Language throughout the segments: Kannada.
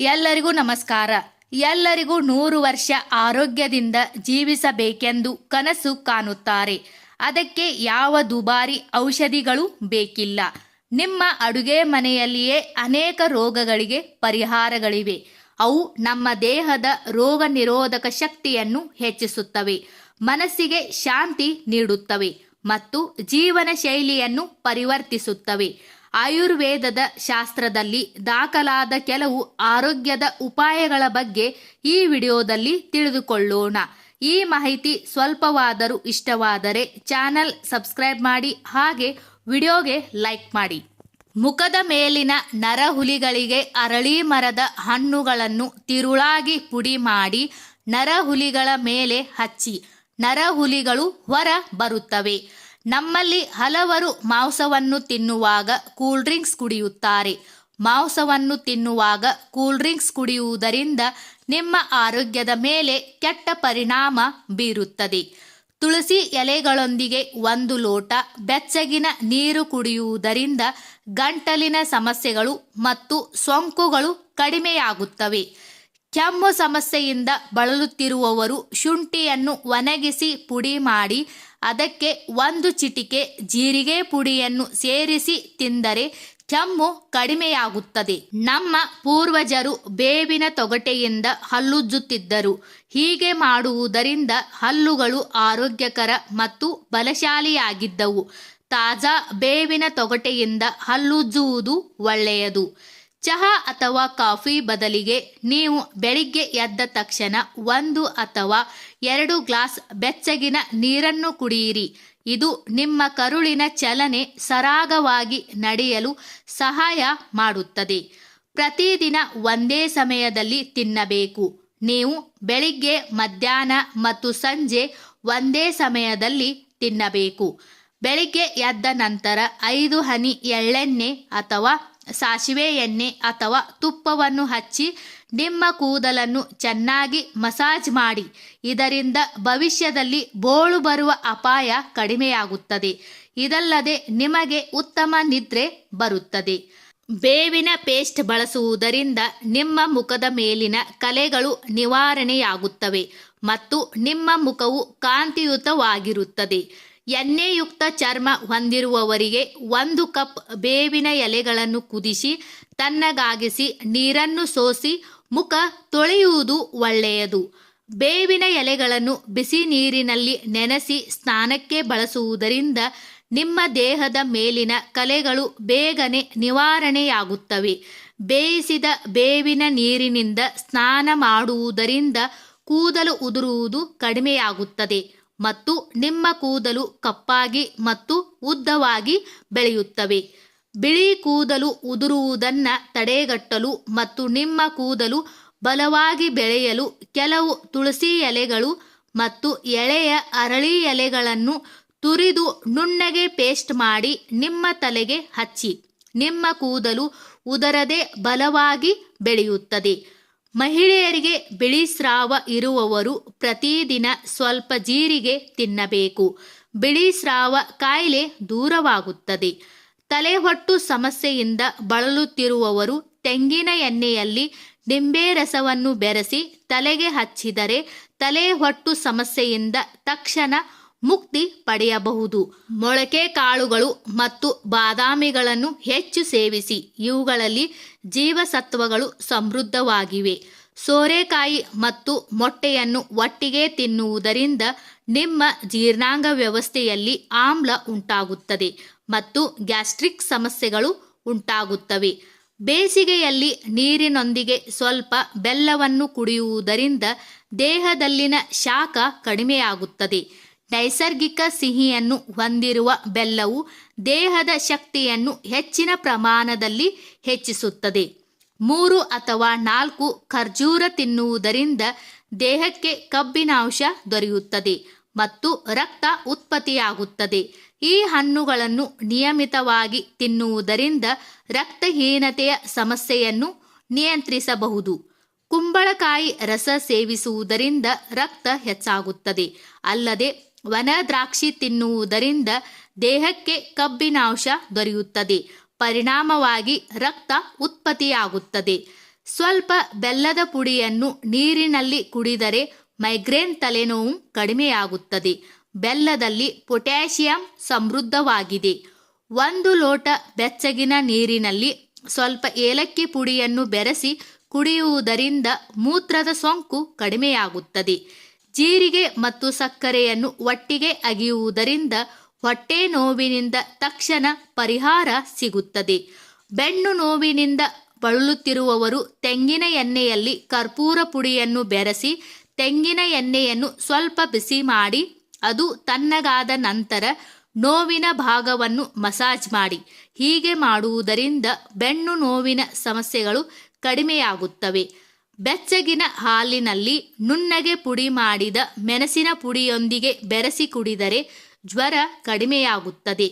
ಎಲ್ಲರಿಗೂ ನಮಸ್ಕಾರ. ಎಲ್ಲರಿಗೂ ನೂರು ವರ್ಷ ಆರೋಗ್ಯದಿಂದ ಜೀವಿಸಬೇಕೆಂದು ಕನಸು ಕಾಣುತ್ತಾರೆ. ಅದಕ್ಕೆ ಯಾವ ದುಬಾರಿ ಔಷಧಿಗಳು ಬೇಕಿಲ್ಲ. ನಿಮ್ಮ ಅಡುಗೆ ಮನೆಯಲ್ಲಿಯೇ ಅನೇಕ ರೋಗಗಳಿಗೆ ಪರಿಹಾರಗಳಿವೆ. ಅವು ನಮ್ಮ ದೇಹದ ರೋಗ ನಿರೋಧಕ ಶಕ್ತಿಯನ್ನು ಹೆಚ್ಚಿಸುತ್ತವೆ. ಮನಸ್ಸಿಗೆ ಶಾಂತಿ ನೀಡುತ್ತವೆ ಮತ್ತು ಜೀವನ ಶೈಲಿಯನ್ನು ಪರಿವರ್ತಿಸುತ್ತವೆ. ಆಯುರ್ವೇದದ ಶಾಸ್ತ್ರದಲ್ಲಿ ದಾಖಲಾದ ಕೆಲವು ಆರೋಗ್ಯದ ಉಪಾಯಗಳ ಬಗ್ಗೆ ಈ ವಿಡಿಯೋದಲ್ಲಿ ತಿಳಿದುಕೊಳ್ಳೋಣ. ಈ ಮಾಹಿತಿ ಸ್ವಲ್ಪವಾದರೂ ಇಷ್ಟವಾದರೆ ಚಾನಲ್ ಸಬ್ಸ್ಕ್ರೈಬ್ ಮಾಡಿ, ಹಾಗೆ ವಿಡಿಯೋಗೆ ಲೈಕ್ ಮಾಡಿ. ಮುಖದ ಮೇಲಿನ ನರಹುಲಿಗಳಿಗೆ ಅರಳಿ ಮರದ ಹಣ್ಣುಗಳನ್ನು ತಿರುಳಾಗಿ ಪುಡಿ ಮಾಡಿ ನರಹುಲಿಗಳ ಮೇಲೆ ಹಚ್ಚಿ. ನರಹುಲಿಗಳು ಹೊರ ಬರುತ್ತವೆ. ನಮ್ಮಲ್ಲಿ ಹಲವರು ಮಾಂಸವನ್ನು ತಿನ್ನುವಾಗ ಕೂಲ್ ಡ್ರಿಂಕ್ಸ್ ಕುಡಿಯುತ್ತಾರೆ. ಮಾಂಸವನ್ನು ತಿನ್ನುವಾಗ ಕೂಲ್ ಡ್ರಿಂಕ್ಸ್ ಕುಡಿಯುವುದರಿಂದ ನಿಮ್ಮ ಆರೋಗ್ಯದ ಮೇಲೆ ಕೆಟ್ಟ ಪರಿಣಾಮ ಬೀರುತ್ತದೆ. ತುಳಸಿ ಎಲೆಗಳೊಂದಿಗೆ ಒಂದು ಲೋಟ ಬೆಚ್ಚಗಿನ ನೀರು ಕುಡಿಯುವುದರಿಂದ ಗಂಟಲಿನ ಸಮಸ್ಯೆಗಳು ಮತ್ತು ಸೋಂಕುಗಳು ಕಡಿಮೆಯಾಗುತ್ತವೆ. ಕೆಮ್ಮು ಸಮಸ್ಯೆಯಿಂದ ಬಳಲುತ್ತಿರುವವರು ಶುಂಠಿಯನ್ನು ಒಣಗಿಸಿ ಪುಡಿ ಮಾಡಿ ಅದಕ್ಕೆ ಒಂದು ಚಿಟಿಕೆ ಜೀರಿಗೆ ಪುಡಿಯನ್ನು ಸೇರಿಸಿ ತಿಂದರೆ ಕೆಮ್ಮು ಕಡಿಮೆಯಾಗುತ್ತದೆ. ನಮ್ಮ ಪೂರ್ವಜರು ಬೇವಿನ ತೊಗಟೆಯಿಂದ ಹಲ್ಲುಜ್ಜುತ್ತಿದ್ದರು. ಹೀಗೆ ಮಾಡುವುದರಿಂದ ಹಲ್ಲುಗಳು ಆರೋಗ್ಯಕರ ಮತ್ತು ಬಲಶಾಲಿಯಾಗಿದ್ದವು. ತಾಜಾ ಬೇವಿನ ತೊಗಟೆಯಿಂದ ಹಲ್ಲುಜ್ಜುವುದು ಒಳ್ಳೆಯದು. ಚಹಾ ಅಥವಾ ಕಾಫಿ ಬದಲಿಗೆ ನೀವು ಬೆಳಿಗ್ಗೆ ಎದ್ದ ತಕ್ಷಣ ಒಂದು ಅಥವಾ ಎರಡು ಗ್ಲಾಸ್ ಬೆಚ್ಚಗಿನ ನೀರನ್ನು ಕುಡಿಯಿರಿ. ಇದು ನಿಮ್ಮ ಕರುಳಿನ ಚಲನೆ ಸರಾಗವಾಗಿ ನಡೆಯಲು ಸಹಾಯ ಮಾಡುತ್ತದೆ. ಪ್ರತಿದಿನ ಒಂದೇ ಸಮಯದಲ್ಲಿ ತಿನ್ನಬೇಕು. ನೀವು ಬೆಳಿಗ್ಗೆ, ಮಧ್ಯಾಹ್ನ ಮತ್ತು ಸಂಜೆ ಒಂದೇ ಸಮಯದಲ್ಲಿ ತಿನ್ನಬೇಕು. ಬೆಳಿಗ್ಗೆ ಎದ್ದ ನಂತರ ಐದು ಹನಿ ಎಳ್ಳೆಣ್ಣೆ ಅಥವಾ ಸಾಸಿವೆ ಎಣ್ಣೆ ಅಥವಾ ತುಪ್ಪವನ್ನು ಹಚ್ಚಿ ನಿಮ್ಮ ಕೂದಲನ್ನು ಚೆನ್ನಾಗಿ ಮಸಾಜ್ ಮಾಡಿ. ಇದರಿಂದ ಭವಿಷ್ಯದಲ್ಲಿ ಬೋಳು ಬರುವ ಅಪಾಯ ಕಡಿಮೆಯಾಗುತ್ತದೆ. ಇದಲ್ಲದೆ ನಿಮಗೆ ಉತ್ತಮ ನಿದ್ರೆ ಬರುತ್ತದೆ. ಬೇವಿನ ಪೇಸ್ಟ್ ಬಳಸುವುದರಿಂದ ನಿಮ್ಮ ಮುಖದ ಮೇಲಿನ ಕಲೆಗಳು ನಿವಾರಣೆಯಾಗುತ್ತವೆ ಮತ್ತು ನಿಮ್ಮ ಮುಖವು ಕಾಂತಿಯುತವಾಗಿರುತ್ತದೆ. ಎಣ್ಣೆಯುಕ್ತ ಚರ್ಮ ಹೊಂದಿರುವವರಿಗೆ ಒಂದು ಕಪ್ ಬೇವಿನ ಎಲೆಗಳನ್ನು ಕುದಿಸಿ, ತಣ್ಣಗಾಗಿಸಿ, ನೀರನ್ನು ಸೋಸಿ, ಮುಖ ತೊಳೆಯುವುದು ಒಳ್ಳೆಯದು. ಬೇವಿನ ಎಲೆಗಳನ್ನು ಬಿಸಿ ನೀರಿನಲ್ಲಿ ನೆನೆಸಿ ಸ್ನಾನಕ್ಕೆ ಬಳಸುವುದರಿಂದ ನಿಮ್ಮ ದೇಹದ ಮೇಲಿನ ಕಲೆಗಳು ಬೇಗನೆ ನಿವಾರಣೆಯಾಗುತ್ತವೆ. ಬೇಯಿಸಿದ ಬೇವಿನ ನೀರಿನಿಂದ ಸ್ನಾನ ಮಾಡುವುದರಿಂದ ಕೂದಲು ಉದುರುವುದು ಕಡಿಮೆಯಾಗುತ್ತದೆ. ಮತ್ತು ನಿಮ್ಮ ಕೂದಲು ಕಪ್ಪಾಗಿ ಮತ್ತು ಉದ್ದವಾಗಿ ಬೆಳೆಯುತ್ತವೆ. ಬಿಳಿ ಕೂದಲು ಉದುರುವುದನ್ನು ತಡೆಗಟ್ಟಲು ಮತ್ತು ನಿಮ್ಮ ಕೂದಲು ಬಲವಾಗಿ ಬೆಳೆಯಲು ಕೆಲವು ತುಳಸಿ ಎಲೆಗಳು ಮತ್ತು ಎಳೆಯ ಅರಳಿ ಎಲೆಗಳನ್ನು ತುರಿದು ನುಣ್ಣಗೆ ಪೇಸ್ಟ್ ಮಾಡಿ ನಿಮ್ಮ ತಲೆಗೆ ಹಚ್ಚಿ. ನಿಮ್ಮ ಕೂದಲು ಉದರದೆ ಬಲವಾಗಿ ಬೆಳೆಯುತ್ತದೆ. ಮಹಿಳೆಯರಿಗೆ ಬಿಳಿ ಸ್ರಾವ ಇರುವವರು ಪ್ರತಿದಿನ ಸ್ವಲ್ಪ ಜೀರಿಗೆ ತಿನ್ನಬೇಕು. ಬಿಳಿ ಸ್ರಾವ ಕಾಯಿಲೆ ದೂರವಾಗುತ್ತದೆ. ತಲೆಹೊಟ್ಟು ಸಮಸ್ಯೆಯಿಂದ ಬಳಲುತ್ತಿರುವವರು ತೆಂಗಿನ ಎಣ್ಣೆಯಲ್ಲಿ ನಿಂಬೆ ರಸವನ್ನು ಬೆರೆಸಿ ತಲೆಗೆ ಹಚ್ಚಿದರೆ ತಲೆಹೊಟ್ಟು ಸಮಸ್ಯೆಯಿಂದ ತಕ್ಷಣ ಮುಕ್ತಿ ಪಡೆಯಬಹುದು. ಮೊಳಕೆ ಕಾಳುಗಳು ಮತ್ತು ಬಾದಾಮಿಗಳನ್ನು ಹೆಚ್ಚು ಸೇವಿಸಿ. ಇವುಗಳಲ್ಲಿ ಜೀವಸತ್ವಗಳು ಸಮೃದ್ಧವಾಗಿವೆ. ಸೋರೆಕಾಯಿ ಮತ್ತು ಮೊಟ್ಟೆಯನ್ನು ಒಟ್ಟಿಗೆ ತಿನ್ನುವುದರಿಂದ ನಿಮ್ಮ ಜೀರ್ಣಾಂಗ ವ್ಯವಸ್ಥೆಯಲ್ಲಿ ಆಮ್ಲ ಉಂಟಾಗುತ್ತದೆ ಮತ್ತು ಗ್ಯಾಸ್ಟ್ರಿಕ್ ಸಮಸ್ಯೆಗಳು ಉಂಟಾಗುತ್ತವೆ. ಬೇಸಿಗೆಯಲ್ಲಿ ನೀರಿನೊಂದಿಗೆ ಸ್ವಲ್ಪ ಬೆಲ್ಲವನ್ನು ಕುಡಿಯುವುದರಿಂದ ದೇಹದಲ್ಲಿನ ಶಾಖ ಕಡಿಮೆಯಾಗುತ್ತದೆ. ನೈಸರ್ಗಿಕ ಸಿಹಿಯನ್ನು ಹೊಂದಿರುವ ಬೆಲ್ಲವು ದೇಹದ ಶಕ್ತಿಯನ್ನು ಹೆಚ್ಚಿನ ಪ್ರಮಾಣದಲ್ಲಿ ಹೆಚ್ಚಿಸುತ್ತದೆ. ಮೂರು ಅಥವಾ ನಾಲ್ಕು ಖರ್ಜೂರ ತಿನ್ನುವುದರಿಂದ ದೇಹಕ್ಕೆ ಕಬ್ಬಿನಾಂಶ ದೊರೆಯುತ್ತದೆ ಮತ್ತು ರಕ್ತ ಉತ್ಪತ್ತಿಯಾಗುತ್ತದೆ. ಈ ಹಣ್ಣುಗಳನ್ನು ನಿಯಮಿತವಾಗಿ ತಿನ್ನುವುದರಿಂದ ರಕ್ತಹೀನತೆಯ ಸಮಸ್ಯೆಯನ್ನು ನಿಯಂತ್ರಿಸಬಹುದು. ಕುಂಬಳಕಾಯಿ ರಸ ಸೇವಿಸುವುದರಿಂದ ರಕ್ತ ಹೆಚ್ಚಾಗುತ್ತದೆ. ಅಲ್ಲದೆ ವನ ದ್ರಾಕ್ಷಿ ತಿನ್ನುವುದರಿಂದ ದೇಹಕ್ಕೆ ಕಬ್ಬಿನಾಂಶ ದೊರೆಯುತ್ತದೆ. ಪರಿಣಾಮವಾಗಿ ರಕ್ತ ಉತ್ಪತ್ತಿಯಾಗುತ್ತದೆ. ಸ್ವಲ್ಪ ಬೆಲ್ಲದ ಪುಡಿಯನ್ನು ನೀರಿನಲ್ಲಿ ಕುಡಿದರೆ ಮೈಗ್ರೇನ್ ತಲೆನೋವು ಕಡಿಮೆಯಾಗುತ್ತದೆ. ಬೆಲ್ಲದಲ್ಲಿ ಪೊಟ್ಯಾಷಿಯಂ ಸಮೃದ್ಧವಾಗಿದೆ. ಒಂದು ಲೋಟ ಬೆಚ್ಚಗಿನ ನೀರಿನಲ್ಲಿ ಸ್ವಲ್ಪ ಏಲಕ್ಕಿ ಪುಡಿಯನ್ನು ಬೆರೆಸಿ ಕುಡಿಯುವುದರಿಂದ ಮೂತ್ರದ ಸೋಂಕು ಕಡಿಮೆಯಾಗುತ್ತದೆ. ಜೀರಿಗೆ ಮತ್ತು ಸಕ್ಕರೆಯನ್ನು ಒಟ್ಟಿಗೆ ಅಗಿಯುವುದರಿಂದ ಹೊಟ್ಟೆ ನೋವಿನಿಂದ ತಕ್ಷಣ ಪರಿಹಾರ ಸಿಗುತ್ತದೆ. ಬೆನ್ನು ನೋವಿನಿಂದ ಬಳಲುತ್ತಿರುವವರು ತೆಂಗಿನ ಎಣ್ಣೆಯಲ್ಲಿ ಕರ್ಪೂರ ಪುಡಿಯನ್ನು ಬೆರೆಸಿ, ತೆಂಗಿನ ಎಣ್ಣೆಯನ್ನು ಸ್ವಲ್ಪ ಬಿಸಿ ಮಾಡಿ, ಅದು ತಣ್ಣಗಾದ ನಂತರ ನೋವಿನ ಭಾಗವನ್ನು ಮಸಾಜ್ ಮಾಡಿ. ಹೀಗೆ ಮಾಡುವುದರಿಂದ ಬೆನ್ನು ನೋವಿನ ಸಮಸ್ಯೆಗಳು ಕಡಿಮೆಯಾಗುತ್ತವೆ. ಬೆಚ್ಚಗಿನ ಹಾಲಿನಲ್ಲಿ ನುಣ್ಣಗೆ ಪುಡಿ ಮಾಡಿದ ಮೆಣಸಿನ ಪುಡಿಯೊಂದಿಗೆ ಬೆರೆಸಿ ಕುಡಿದರೆ ಜ್ವರ ಕಡಿಮೆಯಾಗುತ್ತದೆ.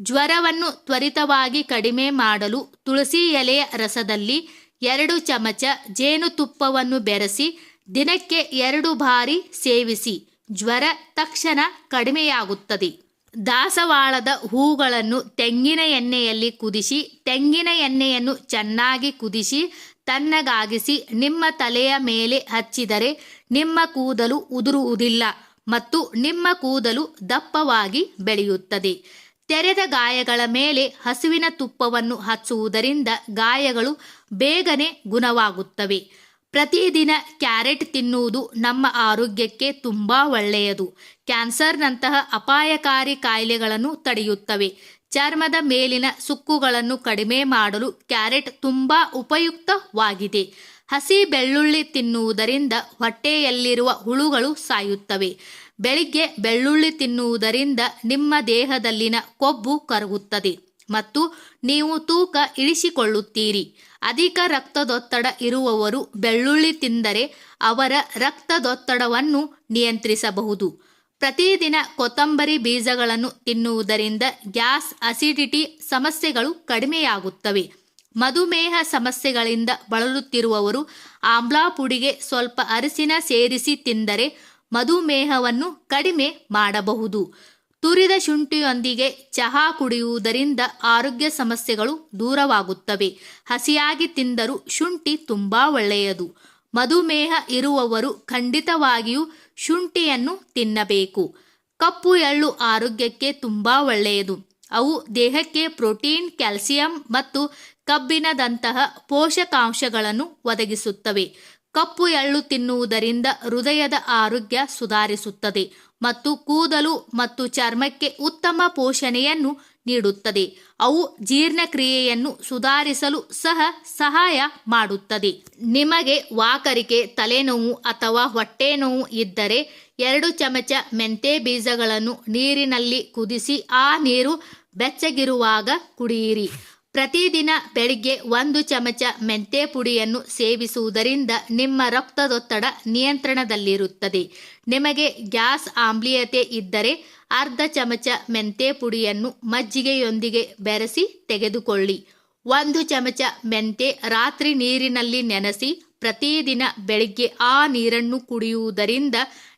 ಜ್ವರವನ್ನು ತ್ವರಿತವಾಗಿ ಕಡಿಮೆ ಮಾಡಲು ತುಳಸಿ ಎಲೆಯ ರಸದಲ್ಲಿ ಎರಡು ಚಮಚ ಜೇನುತುಪ್ಪವನ್ನು ಬೆರೆಸಿ ದಿನಕ್ಕೆ ಎರಡು ಬಾರಿ ಸೇವಿಸಿ ಜ್ವರ ತಕ್ಷಣ ಕಡಿಮೆಯಾಗುತ್ತದೆ. ದಾಸವಾಳದ ಹೂಗಳನ್ನು ತೆಂಗಿನ ಎಣ್ಣೆಯಲ್ಲಿ ಕುದಿಸಿ ತೆಂಗಿನ ಎಣ್ಣೆಯನ್ನು ಚೆನ್ನಾಗಿ ಕುದಿಸಿ ತಣ್ಣಗಾಗಿಸಿ ನಿಮ್ಮ ತಲೆಯ ಮೇಲೆ ಹಚ್ಚಿದರೆ ನಿಮ್ಮ ಕೂದಲು ಉದುರುವುದಿಲ್ಲ ಮತ್ತು ನಿಮ್ಮ ಕೂದಲು ದಪ್ಪವಾಗಿ ಬೆಳೆಯುತ್ತದೆ. ತೆರೆದ ಗಾಯಗಳ ಮೇಲೆ ಹಸುವಿನ ತುಪ್ಪವನ್ನು ಹಚ್ಚುವುದರಿಂದ ಗಾಯಗಳು ಬೇಗನೆ ಗುಣವಾಗುತ್ತವೆ. ಪ್ರತಿದಿನ ಕ್ಯಾರೆಟ್ ತಿನ್ನುವುದು ನಮ್ಮ ಆರೋಗ್ಯಕ್ಕೆ ತುಂಬ ಒಳ್ಳೆಯದು. ಕ್ಯಾನ್ಸರ್ನಂತಹ ಅಪಾಯಕಾರಿ ಕಾಯಿಲೆಗಳನ್ನು ತಡೆಯುತ್ತವೆ. ಚರ್ಮದ ಮೇಲಿನ ಸುಕ್ಕುಗಳನ್ನು ಕಡಿಮೆ ಮಾಡಲು ಕ್ಯಾರೆಟ್ ತುಂಬ ಉಪಯುಕ್ತವಾಗಿದೆ. ಹಸಿ ಬೆಳ್ಳುಳ್ಳಿ ತಿನ್ನುವುದರಿಂದ ಹೊಟ್ಟೆಯಲ್ಲಿರುವ ಹುಳುಗಳು ಸಾಯುತ್ತವೆ. ಬೆಳಿಗ್ಗೆ ಬೆಳ್ಳುಳ್ಳಿ ತಿನ್ನುವುದರಿಂದ ನಿಮ್ಮ ದೇಹದಲ್ಲಿನ ಕೊಬ್ಬು ಕರಗುತ್ತದೆ ಮತ್ತು ನೀವು ತೂಕ ಇಳಿಸಿಕೊಳ್ಳುತ್ತೀರಿ. ಅಧಿಕ ರಕ್ತದೊತ್ತಡ ಇರುವವರು ಬೆಳ್ಳುಳ್ಳಿ ತಿಂದರೆ ಅವರ ರಕ್ತದೊತ್ತಡವನ್ನು ನಿಯಂತ್ರಿಸಬಹುದು. ಪ್ರತಿದಿನ ಕೊತ್ತಂಬರಿ ಬೀಜಗಳನ್ನು ತಿನ್ನುವುದರಿಂದ ಗ್ಯಾಸ್ ಅಸಿಡಿಟಿ ಸಮಸ್ಯೆಗಳು ಕಡಿಮೆಯಾಗುತ್ತವೆ. ಮಧುಮೇಹ ಸಮಸ್ಯೆಗಳಿಂದ ಬಳಲುತ್ತಿರುವವರು ಆಮ್ಲಾ ಪುಡಿಗೆ ಸ್ವಲ್ಪ ಅರಿಸಿನ ಸೇರಿಸಿ ತಿಂದರೆ ಮಧುಮೇಹವನ್ನು ಕಡಿಮೆ ಮಾಡಬಹುದು. ತುರಿದ ಶುಂಠಿಯೊಂದಿಗೆ ಚಹಾ ಕುಡಿಯುವುದರಿಂದ ಆರೋಗ್ಯ ಸಮಸ್ಯೆಗಳು ದೂರವಾಗುತ್ತವೆ. ಹಸಿಯಾಗಿ ತಿಂದರೂ ಶುಂಠಿ ತುಂಬ ಒಳ್ಳೆಯದು. ಮಧುಮೇಹ ಇರುವವರು ಖಂಡಿತವಾಗಿಯೂ ಶುಂಠಿಯನ್ನು ತಿನ್ನಬೇಕು. ಕಪ್ಪು ಎಳ್ಳು ಆರೋಗ್ಯಕ್ಕೆ ತುಂಬ ಒಳ್ಳೆಯದು. ಅವು ದೇಹಕ್ಕೆ ಪ್ರೋಟೀನ್, ಕ್ಯಾಲ್ಸಿಯಂ ಮತ್ತು ಕಬ್ಬಿಣದಂತಹ ಪೋಷಕಾಂಶಗಳನ್ನು ಒದಗಿಸುತ್ತವೆ. ಕಪ್ಪು ಎಳ್ಳು ತಿನ್ನುವುದರಿಂದ ಹೃದಯದ ಆರೋಗ್ಯ ಸುಧಾರಿಸುತ್ತದೆ ಮತ್ತು ಕೂದಲು ಮತ್ತು ಚರ್ಮಕ್ಕೆ ಉತ್ತಮ ಪೋಷಣೆಯನ್ನು ನೀಡುತ್ತದೆ. ಅವು ಜೀರ್ಣಕ್ರಿಯೆಯನ್ನು ಸುಧಾರಿಸಲು ಸಹ ಸಹಾಯ ಮಾಡುತ್ತದೆ. ನಿಮಗೆ ವಾಕರಿಕೆ, ತಲೆನೋವು ಅಥವಾ ಹೊಟ್ಟೆ ನೋವು ಇದ್ದರೆ ಎರಡು ಚಮಚ ಮೆಂತೆ ಬೀಜಗಳನ್ನು ನೀರಿನಲ್ಲಿ ಕುದಿಸಿ ಆ ನೀರು ಬೆಚ್ಚಗಿರುವಾಗ ಕುಡಿಯಿರಿ. ಪ್ರತಿದಿನ ಬೆಳಿಗ್ಗೆ ಒಂದು ಚಮಚ ಮೆಂತೆ ಪುಡಿಯನ್ನು ಸೇವಿಸುವುದರಿಂದ ನಿಮ್ಮ ರಕ್ತದೊತ್ತಡ ನಿಯಂತ್ರಣದಲ್ಲಿರುತ್ತದೆ. ನಿಮಗೆ ಗ್ಯಾಸ್ ಆಮ್ಲೀಯತೆ ಇದ್ದರೆ ಅರ್ಧ ಚಮಚ ಮೆಂತೆ ಪುಡಿಯನ್ನು ಮಜ್ಜಿಗೆಯೊಂದಿಗೆ ಬೆರೆಸಿ ತೆಗೆದುಕೊಳ್ಳಿ. ಒಂದು ಚಮಚ ಮೆಂತೆ ರಾತ್ರಿ ನೀರಿನಲ್ಲಿ ನೆನೆಸಿ ಪ್ರತಿದಿನ ಬೆಳಿಗ್ಗೆ ಆ ನೀರನ್ನು ಕುಡಿಯುವುದರಿಂದ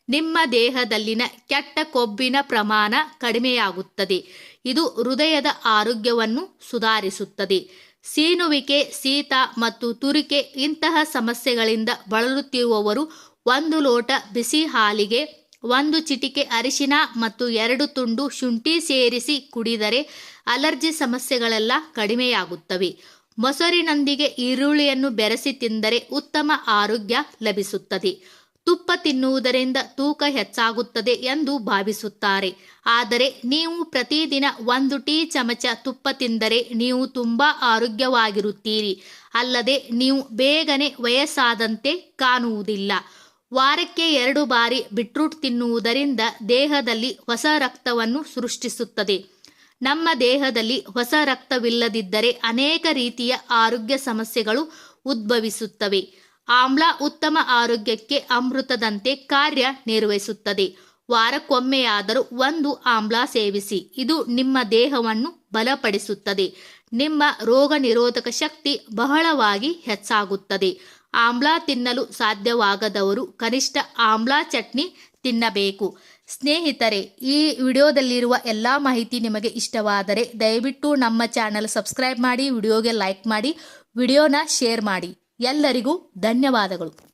ನಿಮ್ಮ ದೇಹದಲ್ಲಿನ ಕೆಟ್ಟ ಕೊಬ್ಬಿನ ಪ್ರಮಾಣ ಕಡಿಮೆಯಾಗುತ್ತದೆ. ಇದು ಹೃದಯದ ಆರೋಗ್ಯವನ್ನು ಸುಧಾರಿಸುತ್ತದೆ. ಸೀನುವಿಕೆ ಶೀತ ಮತ್ತು ತುರಿಕೆ ಇಂತಹ ಸಮಸ್ಯೆಗಳಿಂದ ಬಳಲುತ್ತಿರುವವರು ಒಂದು ಲೋಟ ಬಿಸಿ ಹಾಲಿಗೆ, ಒಂದು ಚಿಟಿಕೆ ಅರಿಶಿನ ಮತ್ತು ಎರಡು ತುಂಡು ಶುಂಠಿ ಸೇರಿಸಿ ಕುಡಿದರೆ ಅಲರ್ಜಿ ಸಮಸ್ಯೆಗಳೆಲ್ಲ ಕಡಿಮೆಯಾಗುತ್ತವೆ. ಮೊಸರಿನೊಂದಿಗೆ ಈರುಳ್ಳಿಯನ್ನು ಬೆರೆಸಿ ತಿಂದರೆ ಉತ್ತಮ ಆರೋಗ್ಯ ಲಭಿಸುತ್ತದೆ. ತುಪ್ಪ ತಿನ್ನುವುದರಿಂದ ತೂಕ ಹೆಚ್ಚಾಗುತ್ತದೆ ಎಂದು ಭಾವಿಸುತ್ತಾರೆ. ಆದರೆ ನೀವು ಪ್ರತಿದಿನ ಒಂದು ಟೀ ಚಮಚ ತುಪ್ಪ ತಿಂದರೆ ನೀವು ತುಂಬ ಆರೋಗ್ಯವಾಗಿರುತ್ತೀರಿ. ಅಲ್ಲದೆ ನೀವು ಬೇಗನೆ ವಯಸ್ಸಾದಂತೆ ಕಾಣುವುದಿಲ್ಲ. ವಾರಕ್ಕೆ ಎರಡು ಬಾರಿ ಬಿಟ್ರೂಟ್ ತಿನ್ನುವುದರಿಂದ ದೇಹದಲ್ಲಿ ಹೊಸ ರಕ್ತವನ್ನು ಸೃಷ್ಟಿಸುತ್ತದೆ. ನಮ್ಮ ದೇಹದಲ್ಲಿ ಹೊಸ ರಕ್ತವಿಲ್ಲದಿದ್ದರೆ ಅನೇಕ ರೀತಿಯ ಆರೋಗ್ಯ ಸಮಸ್ಯೆಗಳು ಉದ್ಭವಿಸುತ್ತವೆ. ಆಮ್ಲ ಉತ್ತಮ ಆರೋಗ್ಯಕ್ಕೆ ಅಮೃತದಂತೆ ಕಾರ್ಯ ನಿರ್ವಹಿಸುತ್ತದೆ. ವಾರಕ್ಕೊಮ್ಮೆಯಾದರೂ ಒಂದು ಆಮ್ಲ ಸೇವಿಸಿ. ಇದು ನಿಮ್ಮ ದೇಹವನ್ನು ಬಲಪಡಿಸುತ್ತದೆ. ನಿಮ್ಮ ರೋಗ ನಿರೋಧಕ ಶಕ್ತಿ ಬಹಳವಾಗಿ ಹೆಚ್ಚಾಗುತ್ತದೆ. ಆಮ್ಲ ತಿನ್ನಲು ಸಾಧ್ಯವಾಗದವರು ಕನಿಷ್ಠ ಆಮ್ಲ ಚಟ್ನಿ ತಿನ್ನಬೇಕು. ಸ್ನೇಹಿತರೆ, ಈ ವಿಡಿಯೋದಲ್ಲಿರುವ ಎಲ್ಲ ಮಾಹಿತಿ ನಿಮಗೆ ಇಷ್ಟವಾದರೆ ದಯವಿಟ್ಟು ನಮ್ಮ ಚಾನಲ್ ಸಬ್ಸ್ಕ್ರೈಬ್ ಮಾಡಿ, ವಿಡಿಯೋಗೆ ಲೈಕ್ ಮಾಡಿ, ವಿಡಿಯೋನ ಶೇರ್ ಮಾಡಿ. ಎಲ್ಲರಿಗೂ ಧನ್ಯವಾದಗಳು.